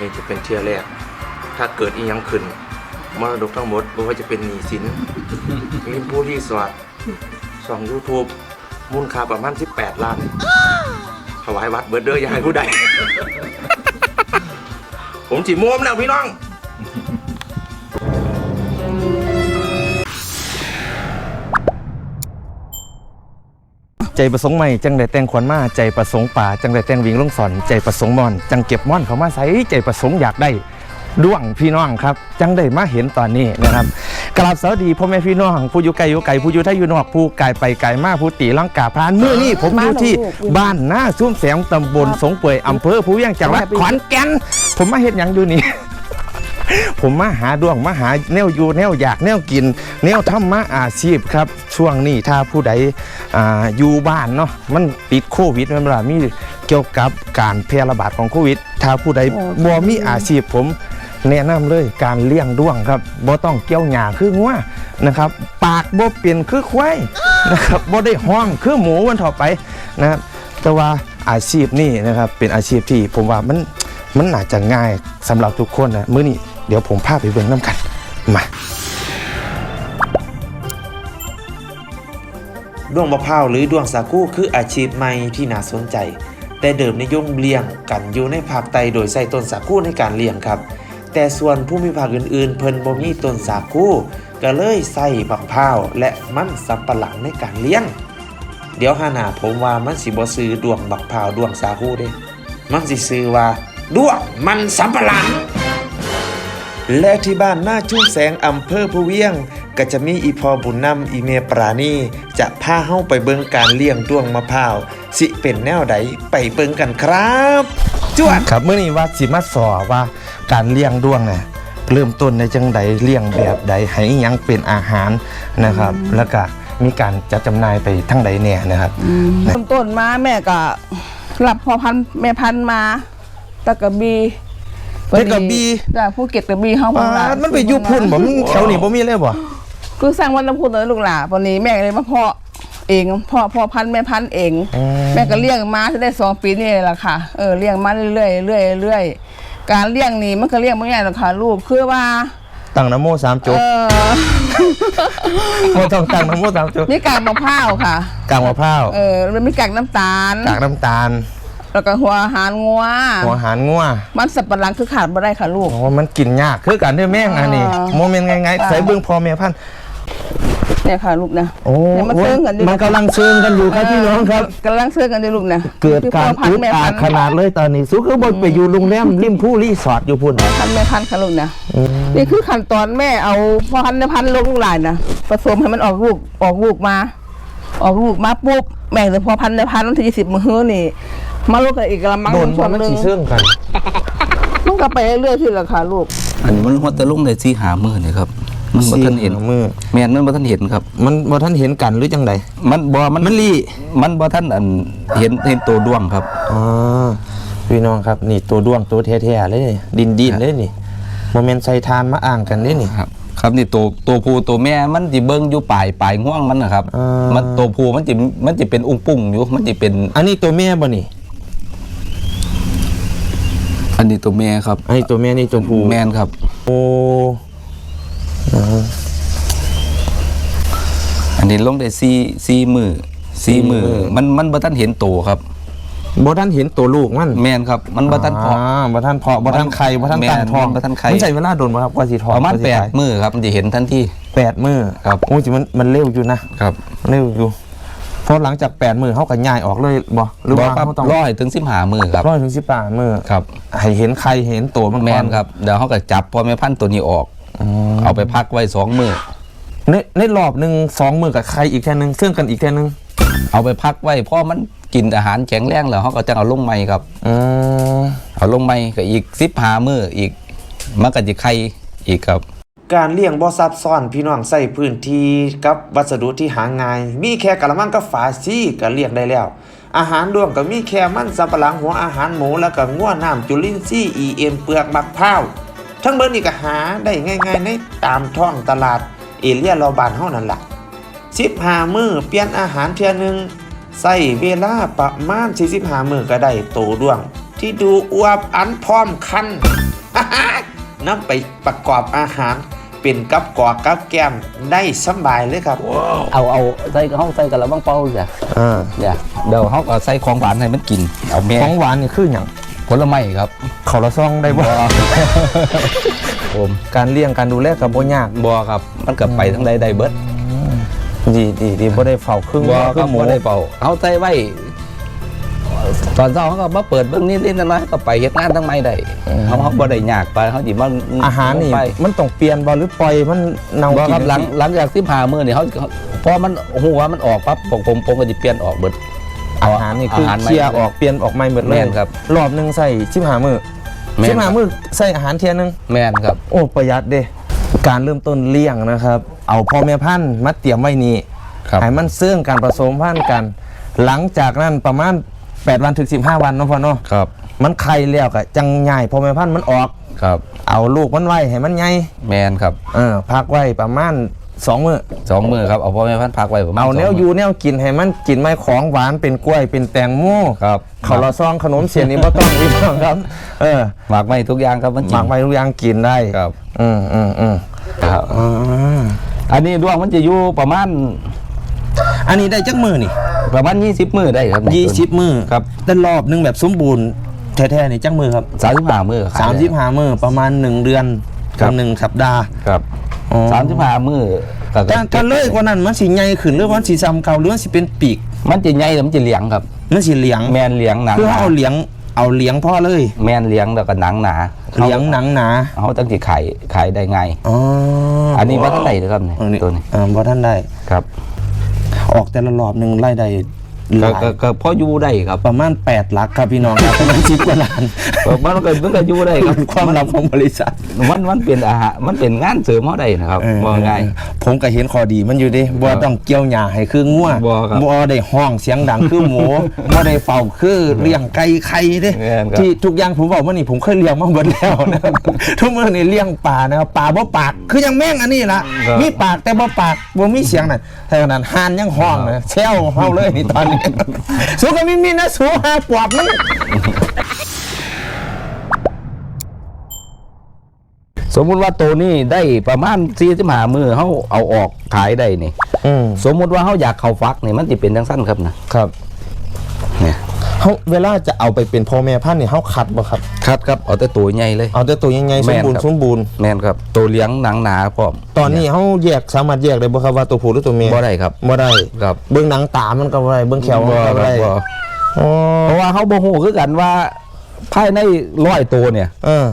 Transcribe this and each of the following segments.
นี่จะเป็นเทียแรก ถ้าเกิดอีหยังขึ้นมรดกทั้งหมดไม่ว่าจะเป็นหนี้สินลิมพูรีสวัสดสองยูทูบมูลค่าประมาณ 18 ล้าน ถวายวัดเบิร์ดเดอร์ยาให้ผู้ใด ผมจีม่วมแล้วพี่น้อง ใจประสงค์ใหม่จังได้แต่งขวัญมาใจประสงค์ป่าจังได้แต่งวิ่งลงสอนใจประสงค์มอน จังเก็บม่อนเขามาใส่ใจประสงค์อยากได้ด้วงพี่น้องครับ จังได้มาเห็นตอนนี้นะครับกราบสวัสดีพ่อแม่พี่น้องผู้อยู่ไกลอยู่ไกลผู้อยู่ไทยอยู่นอกผู้ไกลไปไกลมาผู้ตีลังกาพรานเมื่อนี้ผมอยู่ที่บ้านหน้าซุ้มแสงตำบลสงเปื่อยอำเภอผู้เวียงจังหวัดขอนแก่นผมมาเห็นอย่างอยู่นี่ ผมมาหาดวงมาหาแนวอยู่แนวอยากแนวกิน แนวทำมาอาชีพครับ ช่วงนี้ถ้าผู้ใดออยู่บ้านเนาะมันติดโควิดมันบ่ล่ะมีเกี่ยวกับการแพร่ระบาดของโควิด ถ้าผู้ใดบ่มีอาชีพผมแนะนำเลยการเลี้ยงด้วงครับบ่ต้องเกี่ยวหญ้าคืองัวนะครับ ปากบ่เปลี่ยนคือควายนะครับบ่ได้ห้องคือหมูวันต่อไปนะครับแต่ว่าอาชีพนี่นะครับเป็นอาชีพที่ผมว่ามันมันน่าจะง่ายสำหรับทุกคนนะมื้อนี้ เดี๋ยวผมพาไปเบิ่งน้ำกันมาด้วงมะพร้าวหรือด้วงสาคูคืออาชีพใหม่ที่น่าสนใจ แต่เดิมนิยมเลี้ยงกันอยู่ในภาคใต้โดยใช้ต้นสาคูในการเลี้ยงครับ แต่ส่วนผู้มีภาคอื่นๆ เพิ่นบ่มีต้นสาคูก็เลยใส่มะพร้าวและมันสำปะหลังในการเลี้ยง เดี๋ยวหาหน้าผมว่ามันสิบ่ซื้อดวงบักพร้าวดวงสาคูเด้ มันสิซื้อว่าดวงมันสำปะหลัง และที่บ้านหน้าชุ่มแสงอำเภอผู้เวียง ก็จะมีอีพอบุญนำอีเมปราณีจะพาเฮาไปเบิงการเลี้ยงด้วงมะพร้าวสิเป็นแนวใดไปเบิงกันครับจวดครับเมื่อนี้ว่าสิมาสอว่าการเลี้ยงด้วงเนี่ยเริ่มต้นในจังใดเลี้ยงแบบใดให้อิหยังเป็นอาหารนะครับ แล้วก็มีการจัดจำหน่ายไปทั้งใดเนี่ยนะครับเริ่มต้นมาแม่ก็รับพอพันธุ์แม่พันธุ์มาตะกระบี ตะกระบี่จ้ะผู้เก็บกระบีเฮาปาดมันไปอยุพุ่นบ่มันแถวนี้บ่มีเลยบ่คือสร้างวันน้ำพุนเลยลูกหลานวันนี้แม่ก็เลยมาเพาะเองพ่อพ่อพันธุ์แม่พันธุ์เอง แม่ก็เลี้ยงมาได้สองปีนี่แหละค่ะเออเลี้ยงมาเรื่อยๆเรื่อยๆเรื่อยๆการเลี้ยงนี่มันก็เลี้ยงไม่ง่ายหรอกค่ะลูกคือว่าตั้งนะโมสามจบเออบ่ต้องตั้งนะโมสามจบนี่กากมะพร้าวค่ะกางมะพร้าวเออแล้วมีกากน้ำตาลกากน้ำตาล แล้วก็หัวอาหารงัวหัวหารงัวมันสับปะหลังคือขาดไม่ได้ค่ะลูก โอ้มันกินยากคือกันเด้อแม่งอันนี้อ่าโมเมนต์ง่ายๆอ่าใส่เบิ่งพ่อแม่พันธุ์เนี่ยค่ะลูกนะโอ้เนี่ยมันเชิงกันอยู่มันกำลังเชิงกันอยู่ครับพี่น้องครับ กำลังเชื่อกันอยู่ลูกนะเกิดการพันอึดแม่อัพัดนขนาดเลยตอนนี้สุคือบนไปอยู่โรงแรมริมผู้รีสอร์ทอยู่พุ่น พันแม่พันค่ะลูกนะนี่คือขั้นตอนแม่เอาพ่อพันแม่พันลูกลูกหลานนะผสมให้มันออกลูกออกลูกมา ออกลูกมาปุ๊บแม่จะพอพันแม่พันวันที่สิบมื้อนี่ มาลูกกันอีกกระมังโดนช่บ่วงมันหนึงสิเชิงกัน มันก็ไปเรื่อยๆที่ละค่ะลูกอันนี้มันหัวตะลุงได้สีหามือนี่ครับ มันบ่ทันเห็นสี่มือแม่นมันบ่ทันเห็นครับ มันบ่ทันเห็นกันหรือจังใดมันบ่มันมันลี่มันบ่ทันอันเห็นเห็นตัวดวงครับ อ๋อพี่น้องครับนี่ตัวด้วงตัวแท้ๆเลยนี่ดินดินๆเลยนี่โมเมนต์ใส่ทานมาอ่างกันเลยนี่ ครับครับนี่ตัวตัวผู้ตัวแม่มันสิเบิ่งอยู่ปลายปลายง่วงมันนะครับ อ่ามั มันตัวผู้มันสิมันสิเป็นอุ้งปุ้งอยู่มันสิเป็นอันนี้ตัวแม่บ่นี่ อันนี้ตัวแม่ครับอันนี้ตัวแม่นี่ตัวผู้แม่นครับ โอ้อันนี้ลงได้สี่สี่มือสี่มือมันมันบ่ทันเห็นตัวครับบ่ทันเห็นตัวลูกมันแม่นครับ มันบ่ทันเพาะอ่าบ่ทันเพาะบ่ทันไข่บ่ทันตั้งท้องแม่นบ่ทันไข่มันใช้เวลาโดนบ่ครับกว่าสิท้องประมาณกว่สิแปดไข่มือครับมันสิเห็นทันทีแปดมื้อครับโอ้ยสิมันมันเร็วอยู่นะครับ เร็วอยู่ พอหลังจากแปดมื้อเฮาก็ย้ายออกเลยบ่หรือบ่ว่าครับเฮาต้องร้อยถึง15มือครับร้อยถึง18มื้อครับให้เห็นไข่เห็นตัวมันก่อนแม่นครับเดี๋ยวเขาก็จับพ่อแม่พันธุ์ตัวนี้ออกอืมเอาไปพักไว้สองมือในในรอบหนึงสองมื้อกับไข่อีกแค่นึงซึ่งกันอีกแค่นึงเอาไปพักไว้เพราะมันกินอาหารแข็งแรงแล้วเขาก็จะเอาลงไม้ครับอืมเอาลงไม้ก็อีกสิบหามืออีกมันก็จะไข่อีกครับ การเลี้ยงบ่ซับซ้อนพี่น้องใส่พื้นที่กับวัสดุที่หาง่าย มีแค่กะละมังกับฝาซี่ก็เลี้ยงได้แล้ว อาหารรวมก็มีแค่มันสำปะหลังหัวอาหารหมูแล้วก็งัวน้ำจุลินทรีย์ EM เปลือกมะพร้าวทั้งเบิดนี่ก็หาได้ง่ายๆในตามท้องตลาดเอเลียรอบานเฮานั่นล่ะ15มื้อเปลี่ยนอาหารเทื่อนึงใส่เวลาประมาณ45มื้อก็ได้โตด้วง ที่ดูอวบอันพร้อมคันนำไปประกอบอาหาร เป็นกับกอกกับแก้มได้สำบายเลยครับเอาเอาใส่เฮาใส่กันแล้วบ้างเป้าจ้ะอ่าจ้ะเดี๋ยวเฮาก็ใส่ของหวานให้มันกินเอาแม่ของหวานนี่คืออย่างผลไม้ครับเขาละซองได้บ่ผมการเลี้ยงการดูแลกับบ่ยากบ่ครับ มันก็ไปทั้งใดได้เบิดดีดีดีบ่ได้เฝ้าครึ่งบ่คครัรึ่บงหมูบ่ได้เป่าเฮาใส่ไว้ ตอนเช้าเขาก็มาเปิดเบิ่งนิดๆน้อยๆก็ไปเฮ็ดงานทั้งไม่ได้เฮาเฮาบ่ได้ยากไปเฮาสิมาอาหารนี่ไปมันต้องเปลี่ยนบ่หรือปล่อยมันเน่าบ่กินครับหลังหลังจาก15มื้อนี่เขาพอมันหัวมันออกปั๊บผมผมผมก็สิเปลี่ยนออกเบิดอาหารนี่คืออาหารใหม่เคลียร์ออกเปลี่ยนออกใหม่หมดเลยแม่นครับรอบหนึงใส่15มื้อแม่นครับ15มื้อใส่อาหารเที่ยหนึงแม่นครับ โอ้ประหยัดเด้การเริ่มต้นเลี้ยงนะครับ เอาพ่อแม่พันธุ์มาเตรียมไว้นี่ครับให้มันเสื่องการผสมพันธุ์กัน หลังจากนั้นประมาณ 8วันถึง15วันเนาะพ่อเนาะครับมันไข่แล้วก็จังใหญ่พ่อแม่พันธุ์มันออก ครับเอาลูกมันไว้ให้มันใหญ่แม่นครับเออพักไว้ประมาณ2มื้อสองมื้อครับเอาพ่อแม่พันธุ์พักไว้ประมาณเอาแนวสงอยู่แนวกินให้มันกินไม่ของหวานเป็นกล้วยเป็นแตงโมครับข้าวละซองขนมเสียนนี่บ่ต้องวิพากครับ เออหมักไว้ทุกอย่างครับมันหกิมักไว้ทุกอย่างกินได้ครับอืมอืมอืมครับ อ่าอันนี้ดวงมันจะอยู่ประมาณอันนี้ได้จักมือนี่ ประมาณ20 มื้อได้ครับยี่สิบมือครับแต่รอบหนึงแบบสมบูรณ์แท้ๆนี่จักมือครับ35มื้อสามสิบห้ามือประมาณหนึ่งเดือนครักับบ หนึ่งสัปดาห์ครับอ๋อ35มื้อก็ถ้าถ้าเลยกว่านั้นมันสิใหญ่ขึ้นหรือว่ามันสิซ้ำเก่าหรือว่าสิเป็นปีกมันจะใหญ่แล้วมันจะเหลียงครับ มันสิเหลียงแมนเหลียงหนังคือหนาเอาเหลียงเอาเหลียงพ่อเลยแมนเหลียงแล้วก็หนังหนาเหลียงหนังหนาเขาตั้งที่ขายขายได้ไง อ๋ออันนี้ว่าเท่าไหร่นะครับเนี่ยเออนี่ตัวนี้อ่าบ่ท่านได้ ครับ ออกแต่ละรอบหนึ่งไล่ได้ หก็ลายก็ก็พออยู่ได้ครับประมาณ8หลักครับพี่น้องครับประมาณ10กว่าล้านมันก็มันก็อยู่ได้ครับ ความลับของบริษัท มันมันเป็นอาหารมันเป็นงานเสริมเขาได้นะครับเออว่าง่ายผมก็เห็นข้อดีมันอยู่ดิบ่ต้องเกี่ยวหญ้าให้คืองัวบ่ครับบ่ได้ห้องเสียงดังคือหมู บ่ได้เฝ้าคือเลี้ยงไก่ไข่เด้แม่นครับที่ทุกอย่างผมบอกว่านี่ผมเคยเลี้ยงมาหมดแล้วนะครับ ทุกมื้อนี่เลี้ยงปลานะครับปลาบ่ปากคือยังแม่งอันนี้ล่ะมีปากแต่บ่ปากบ่มีเสียงนั่นถ้าขนาดห่านยังห้องนะแซวเฮาเลยนี่ตอนนี้สู้ก็มีมีนะสู้หาปอบมึงสมมุติว่าตัวนี้ได้ประมาณ45มือเขาเอาออกขายได้นี่ อืมสมมุติว่าเขาอยากเข้าฟักนี่มันจะเป็นจังสั้นครับนะครับเนี่ย เฮาเวลาจะเอาไปเป็นพ่อแม่พันธุ์นี่เฮาคัดบ่ครับครับครับเอาแต่ตัวใหญ่เลย เอาแต่ตัวใหญ่ๆสแม่มนบูรณ์ครับสมบูรณ์ แม่นครับตัวเลี้ยงหนังหนาพร้อมตอนนี้เฮาแยกสามารถแยกได้บ่ครับว่าตัวผู้หรือตัวเมียบ่ได้ครับบ่ได้ครับเบิ่งหนังตามันก็บ่ได้เบิ่งแขวมันก็บ่ได้บ่อ๋อเพราะว่าเขาบ่ฮู้คือกันว่าภายในร้อยตัวเนี่ย เออ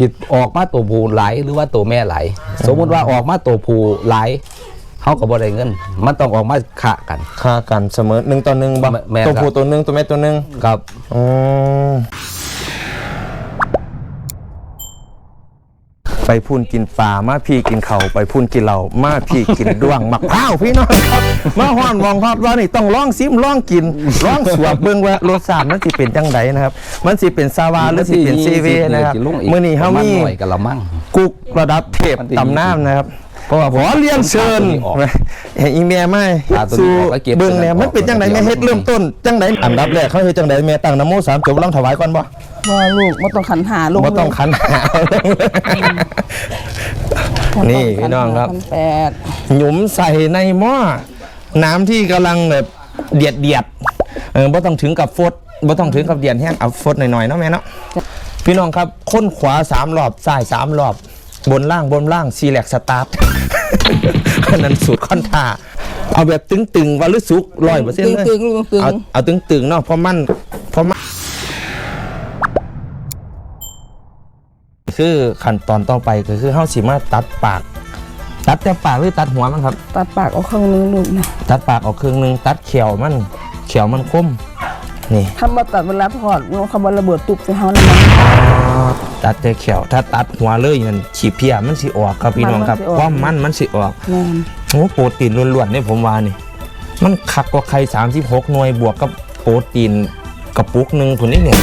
จิตออกมาตัวผู้หลายหรือว่าตัวแม่หลายสมมุติว่าออกมาตัวผู้หลาย เขาก็บ่ได้เงิน มันต้องออกมาขะกัน ค่ากันเสมอหนึ่งต่อหนึ่งบ่แม่แม่นตัวผู้ครับ ตัวหนึงตัวแม่ตัวหนึงครับอ๋อไปพูนกินปลามาพี่กินเขาวไปพูนกินเหล้ามาพี่กินด้วงมะพร้าวพี่น้องครับมาฮ้อนมองฮอดว่านี่ต้องลองซิมลองกินลองสวบเบิ่งว่ารสชาติมันสิเป็นจังไดนะครับ มันสิเป็นซาวาหรือสิเป็นซีเวนะครับสิลงกมื้อนี้เฮามีประณหน่อยกะละมังกุกระดับเทพมันสิตำน้ำนะครับ เพราะว่าขอเรียนเชิญออก เห็นอีเมียไหมตาตัวนี้สู่ออกแล้วเก็บเบิ่งเนี่ยตัวนั้นมันเป็นจังไดออกแม่เฮ็ดเริ่มต้นจังไดอันดับแรกเขาเฮ็ดจังไดแม่ตั้งนะโมสามจบลำถวายก่อนบ่ว่าลูกไม่ต้องขันหาลูกบ่ต้องขันหานี่พี่น้องครับพันแปดหยุมใส่ในหม้อน้ำที่กำลังแบบเดียดเดียดๆเออบ่ต้องถึงกับฟดบ่ต้องถึงกับเดียดแห้งเอาฟดหน่อยๆเนาะแม่เนาะพี่น้องครับค้นขวาสามรอบซ้ายสามรอบ บนล่างบนล่างซีแลกสตาร์ท อันนั้นสูตรคอนทาเอาแบบตึงๆว่าหรือสุกร้อยเปอร์เซ็นต์เลยตึงๆลูกตึงเอาเอาตึงๆเนาะเพราะมันเพราะมันคือขั้นตอนต่อไปก็คือเฮาสิมาตัดปาก ตัดแต่ปากหรือตัดหัวมันครับ ตัดปากเอาครึ่งนึงลูกนะตัดปากออกครึ่งหนึงตัดเขียวมันเขียวมันคม นี่ถ้ามาตัดเวลาทอดลูกคำว่าระเบิดตุบใส่เฮาแล้วมัน ตัดแต่เขียวถ้าตัดหัวเลยนั่นขีเพียมันสิออกครับพี่น้องครับความมันมันสิออกแม่นโอ้โปรตีนล้วนๆเนี่ยผมว่านี่ มันคักกว่าไข่36 หน่วยบวกกับโปรตีนกระปุกหนึ่งคนนี้เนี่ย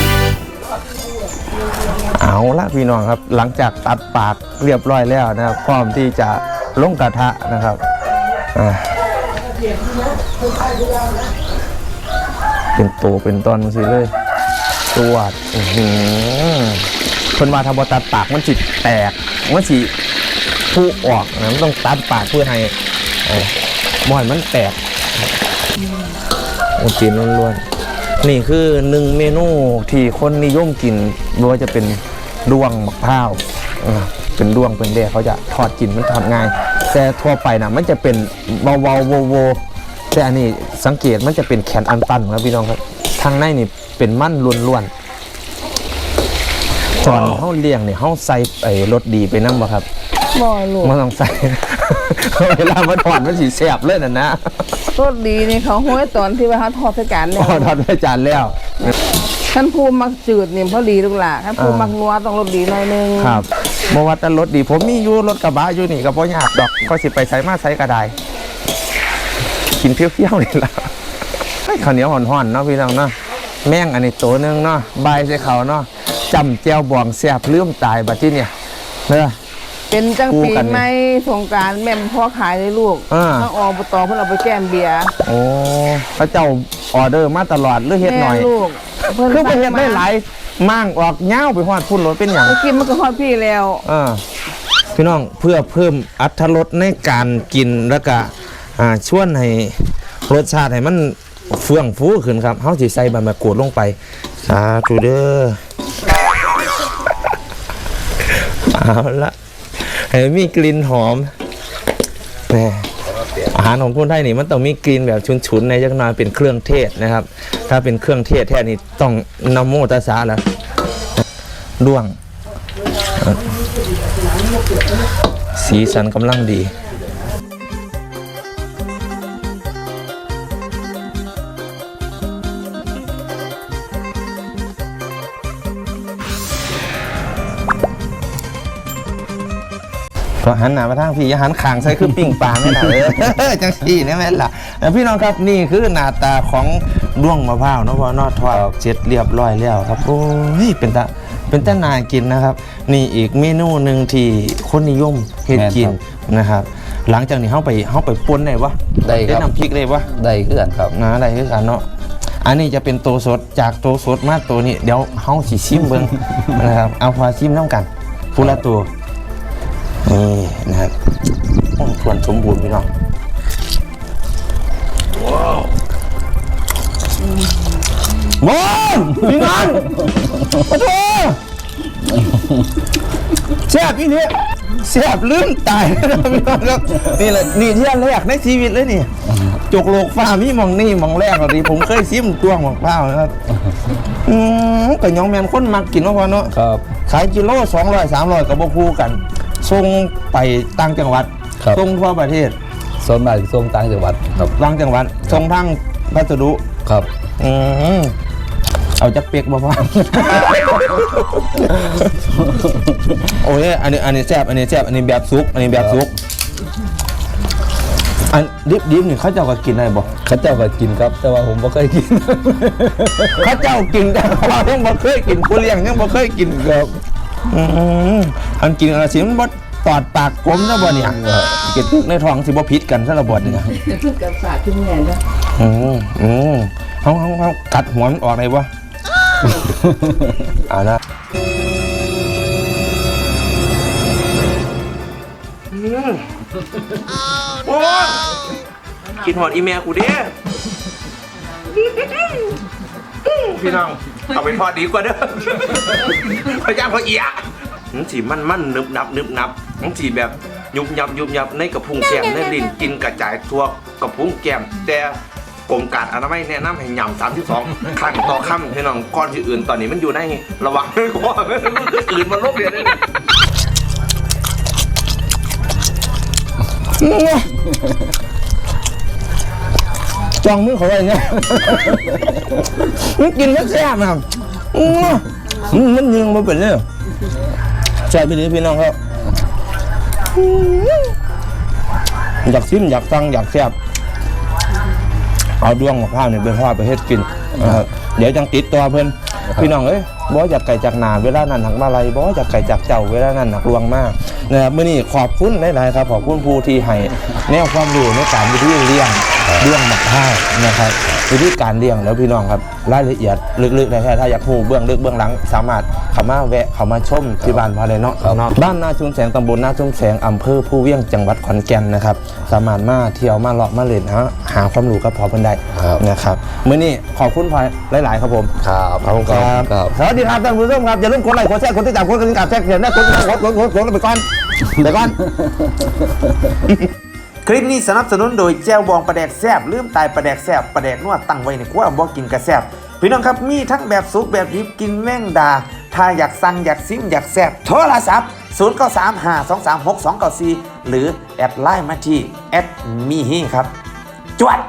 เอาละพี่น้องครับ หลังจากตัดปากเรียบร้อยแล้วนะครับพร้อมที่จะลงกระทะนะครับอ่า เป็นตัวเป็นตอนสิเลยตวดอื้อหือเพิ่นว่าถ้าบ่ตัดปากมันสิแตกมันสิพุออกนะมันต้องตัดปากเพื่อให้เอ่อบ่ให้มันแตกโอ้จีนล้วนๆ นี่คือหนึ่งเมนูที่คนนิยมกินไม่ว่าจะเป็นดวงมะพร้าวเป็นดวงเป็นเดเขาจะทอดกินมันทอดง่าย แต่ทั่วไปนะมันจะเป็นเบาๆโวๆ แต่อันนี้สังเกตมันจะเป็นแขนอันตันครับพี่น้องครับ ทางในนี่เป็นมันล้วนๆตอนเขาเลี้ยงเนี่ยเขาใส่ไอ้รสดีไปนั่งบ่ครับบ่ลูกมันต้องใส่เวลามาถอดมันสีแสบเลยนะนะรสดีนี่เขาห้อยตอนที่ว่าเขาทอดใส่กันเนี่พยอถอดไปจานแล้วท่านผู้มักจืดนี่พอดีลูกหล่ะท่านผู้อ่ามัมักนัวต้องรสดีหน่อยนึงครับบว่าแต่รถดีผมมีอยู่รถกระบะอยู่นี่ก็บ่ยากดอกก็สิไปใช้มาใช้กระได กินเปรี้ยวๆนี่ล่ะไอ้ข้าวเหนียวห่อนๆเนาะพี่น้องเนาะแม่งอันนี้ตัวหนึงเนาะใบายใส่เขาเนาะจำแจวบองแซ่บลืมตายบัดที่เนี่ยเด้อเป็นจังคู่ปีกันนี่ใหม่สงกรารแม่มพ่อขายเลยลูกอ่าทั้งออบตเพิ่นเอาไปแก้มเบียร์โอ้พระเจ้าออเดอร์มาตลอดหรือเฮ็ดหน่อยแม่ลูกเพิ่นคือไปเฮ็ดได้สั่งหลายมั่งออกเงาวไปฮอดพุ่นรถเป็นหยังเมื่อกี้มันก็ฮอดพี่แล้วอ่าพี่น้องเพื่อเพิ่มอัตรสในการกินแล้วก็ อ่าชวนให้รสชาติให้มันเฟื่องฟูขึ้นครับเฮาสิใส่ใบมะกรูดลงไปสาธุเด้อเอาละให้มีกลิ่นหอมแหมอาหารของคนไทยนี่มันต้องมีกลิ่นแบบฉุนๆในจักหน่อยเป็นเครื่องเทศนะครับ ถ้าเป็นเครื่องเทศแท้นี่ต้องนำโมตัสสาแล้วด้วง สีสันกำลังดี ก็หันหน้ามาทางพี่อย่าหันขางใส่คือปิ้งปลาไม่ล่ะเออจังสี่นี่แม่นล่ะแล้วพี่น้องครับนี่คือหน้าตาของด้วงมะพร้าวเนาะพอนอทอดเจ็ดเรียบร้อยแล้วครับโอ้ยเป็นตาเป็นตานากินนะครับ นี่อีกเมนูหนึ่งที่คนนิยมเฮ็ดกินนะครับหลังจากนี้เฮาไปเฮาไปป่นได้ปะได้ครับน้ำพริกได้ปะได้คือกันครับนะอะไรคือกันเนาะอันนี้จะเป็นตัวสดจากตัวสดมาตัวนี้เดี๋ยวเฮาสิชิมเบิ่งนะครับเอาพอชิมน้ำกันพูละตัว นี่นะครับโอ้ส่วนสมบูรณ์พี่น้องว้าวพี่น้องขอโทษแซ่บอีนี่แซ่บลืมตายแล้วนะพี่น้องครับนี่แหละนี่ที่อันแรกในชีวิตเลยนี่จกโลกฟ้ามีหมองนี่หมองแรกอะดิผมเคยซิมตวงหมองเปล่านะครับอืมก็ยองแมนคนมักกินเนาะพอเนาะครับขายกิโลสองร้อยสามร้อยกับบ่คู่กัน ส่งไปต่างจังหวัดครับ ส่งทั่วประเทศส่วนมากส่งต่างจังหวัดครับต่างจังหวัดส่งทางพัสดุครับ อืมเอาจักเปียกบ่พอโอ้ยอันนี้อันนี้แซ่บอันนี้แซ่บอันนี้แบบซุก อันนี้แบบซุก อันดิบดิบนี่เขาเจ้าก็กินได้บ่ เขาเจ้าก็กินครับ แต่ว่าผมบ่เคยกิน เขาเจ้ากินแต่เรายังบ่เคยกินผู้เลี้ยงยังบ่เคยกินครับ อืมอันกินอะไรสิมันบ่ตอดปากกลมซะบ่เนี่ยกินในท้องสิบ่ผิดกันซะละบ่เนี่ยจะพึ่งกับฝาดขึ้นแม่นะอืมอืมเฮาเฮาเฮากัดหัวมันออกได้บ่เอาละโอ้กินหอดอีเมลกูเด้ พี่น้องเอาไปทอดดีกว่าเด้อพยายามเขาเอียมันสีมันมันนึบนับนึบนับมันสีแบบยุบยับยุบยับในกระพุ้งแก้มในลิ้นกินกระจายทั่วกระพุ้งแก้มแต่กรมการอนามัยแนะนำให้ยำ32ครั้งต่อคำพี่น้องก้อนที่อื่นตอนนี้มันอยู่ในระหว่างก้อนอื่นมันลบเรียนได้ จองมือเขาไว้เนี่ยมันกินแล้วแซ่บนะครับอื้อมันยิงมาเป็นเลยแซ่บไปเลยพี่น้องครับอื้ออยากซิมอยากฟังอยากแซ่บเอาดวงมะพร้าวเนี่ยไปทอดไปเฮ็ดกินนะครับเดี๋ยวจังติดตัวเพิ่นพี่น้องเอ้ยบ่อยากไก่จากนาเวลานั้นหักมาลัยบ่อยากไก่จากเจ้าเวลานั้นหักลวงมากนะครับมื้อนี้ขอบคุณหลายๆครับขอบคุณผู้ที่ให้แนวความรู้ในการวิธีเลี้ยง เรื่องบักข้าวนะครับวิธีการเลี้ยงแล้วพี่น้องครับรายละเอียดลึกๆนะฮะถ้าอยากรู้เบื้องลึกเบื้องหลัง สามารถเข้ามาแวะเข้ามาชมที่บ้านพอเลยเนาะเนาะบ้านนาชุมแสงตำบลนาชุมแสงอำเภอผู้เวียงจังหวัดขอนแก่นนะครับสามารถมาเที่ยวมาเลาะมาเล่นหาหาความรู้กับพอเพิ่นได้ครับนะครับมื้อนี้ขอบคุณพลอยหลาย ๆ ครับผมครับขอบคุณครับครับสวัสดีครับท่านผู้ชมครับอย่าลืมกดไลค์กดแชร์กดติดตามกดกระดิ่งกับแชร์เขียนนะกดกดกดกดกดไปก่อนไปก่อน คลิปนี้สนับสนุนโดยแจวบองประแดกแซบลืมตายประแดกแซบประแดกนวดตั้งไว้ในครัวบ่กินกระแซบพี่น้องครับมีทั้งแบบสุกแบบดิบกินแม่งดา ถ้าอยากสั่งอยากซิมอยากแซบโทรศัพท์ 0 9 3 5 2 3 6 2 9 4 หรือแอดไลน์มาที่แอดมีฮีครับ จวด